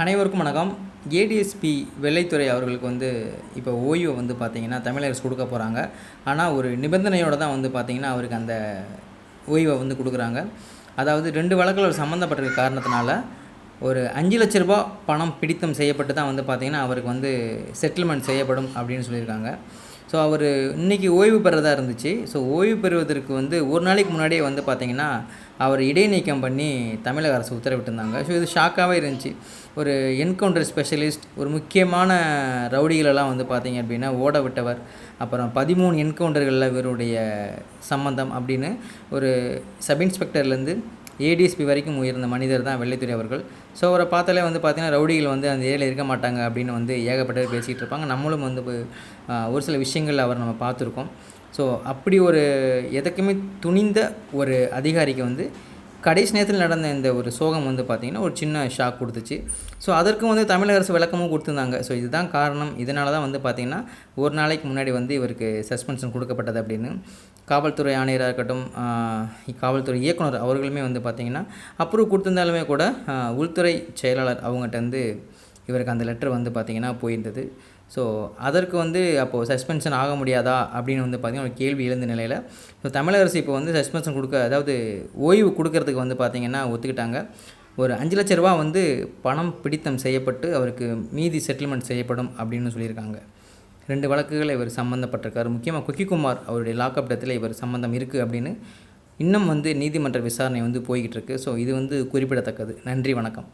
அனைவருக்கும் வணக்கம். ஏடிஎஸ்பி வெள்ளைத்துறை அவர்களுக்கு வந்து இப்போ ஓய்வை வந்து பார்த்திங்கன்னா தமிழக அரசு கொடுக்க போகிறாங்க ஆனால் ஒரு நிபந்தனையோடு தான் வந்து பார்த்திங்கன்னா அவருக்கு அந்த ஓய்வை வந்து கொடுக்குறாங்க. அதாவது ரெண்டு வழக்கில் அவர் சம்மந்தப்பட்டிருக்க காரணத்தினால ஒரு அஞ்சு லட்ச ரூபா பணம் பிடித்தம் செய்யப்பட்டு தான் வந்து பார்த்தீங்கன்னா அவருக்கு வந்து செட்டில்மெண்ட் செய்யப்படும் அப்படின்னு சொல்லியிருக்காங்க. ஸோ அவர் இன்னைக்கு ஓய்வு பெறதா இருந்துச்சு. ஸோ ஓய்வு பெறுவதற்கு வந்து ஒரு நாளைக்கு முன்னாடியே வந்து பார்த்தீங்கன்னா அவர் இடைநீக்கம் பண்ணி தமிழக அரசு உத்தரவிட்டிருந்தாங்க. ஸோ இது ஷாக்காகவே இருந்துச்சு. ஒரு என்கவுண்டர் ஸ்பெஷலிஸ்ட் ஒரு முக்கியமான ரவுடிகளெல்லாம் வந்து பார்த்திங்க அப்படின்னா ஓட விட்டவர். அப்புறம் பதிமூணு என்கவுண்டர்களில் இவருடைய சம்மந்தம் அப்படின்னு ஒரு சப் இன்ஸ்பெக்டர்லேருந்து ஏடிஎஸ்பி வரைக்கும் உயர்ந்த மனிதர் தான் வெள்ளைத்துறை அவர்கள். ஸோ அவரை பார்த்தாலே வந்து பார்த்தீங்கன்னா ரவுடிகள் வந்து அந்த ஏரியில் இருக்க மாட்டாங்க அப்படின்னு வந்து ஏகப்பட்டவர் பேசிகிட்டு இருப்பாங்க. நம்மளும் வந்து ஒரு சில விஷயங்கள் அவர் நம்ம பார்த்துருக்கோம். ஸோ அப்படி ஒரு எதுக்குமே துணிந்த ஒரு அதிகாரிக்கு வந்து கடைசி நேரத்தில் நடந்த இந்த ஒரு சோகம் வந்து பார்த்திங்கன்னா ஒரு சின்ன ஷாக் கொடுத்துச்சு. ஸோ அதற்கும் வந்து தமிழக அரசு விளக்கமும் கொடுத்துருந்தாங்க. ஸோ இதுதான் காரணம். இதனால தான் வந்து பார்த்திங்கன்னா ஒரு நாளைக்கு முன்னாடி வந்து இவருக்கு சஸ்பென்ஷன் கொடுக்கப்பட்டது அப்படின்னு. காவல்துறை ஆணையராக இருக்கட்டும் காவல்துறை இயக்குனர் அவர்களுமே வந்து பார்த்திங்கன்னா அப்ரூவ் கொடுத்திருந்தாலுமே கூட உள்துறை செயலாளர் அவங்ககிட்ட வந்து இவருக்கு அந்த லெட்டர் வந்து பார்த்திங்கன்னா போயிருந்தது. ஸோ அதற்கு வந்து அப்போது சஸ்பென்ஷன் ஆக முடியாதா அப்படின்னு வந்து பார்த்திங்கன்னா ஒரு கேள்வி எழுந்த நிலையில் ஸோ தமிழரசு இப்போ வந்து சஸ்பென்ஷன் கொடுக்க அதாவது ஓய்வு கொடுக்கறதுக்கு வந்து பார்த்திங்கன்னா ஒத்துக்கிட்டாங்க. ஒரு அஞ்சு லட்ச ரூபா வந்து பணம் பிடித்தம் செய்யப்பட்டு அவருக்கு மீதி செட்டில்மெண்ட் செய்யப்படும் அப்படின்னு சொல்லியிருக்காங்க. ரெண்டு வழக்குகள் இவர் சம்மந்தப்பட்டிருக்காரு முக்கியமாக குக்கிக்குமார் அவருடைய லாக்அப் டெத்தில் இவர் சம்மந்தம் இருக்குது அப்படின்னு இன்னும் வந்து நீதிமன்ற விசாரணை வந்து போய்கிட்டு இருக்கு. ஸோ இது வந்து குறிப்பிடத்தக்கது. நன்றி வணக்கம்.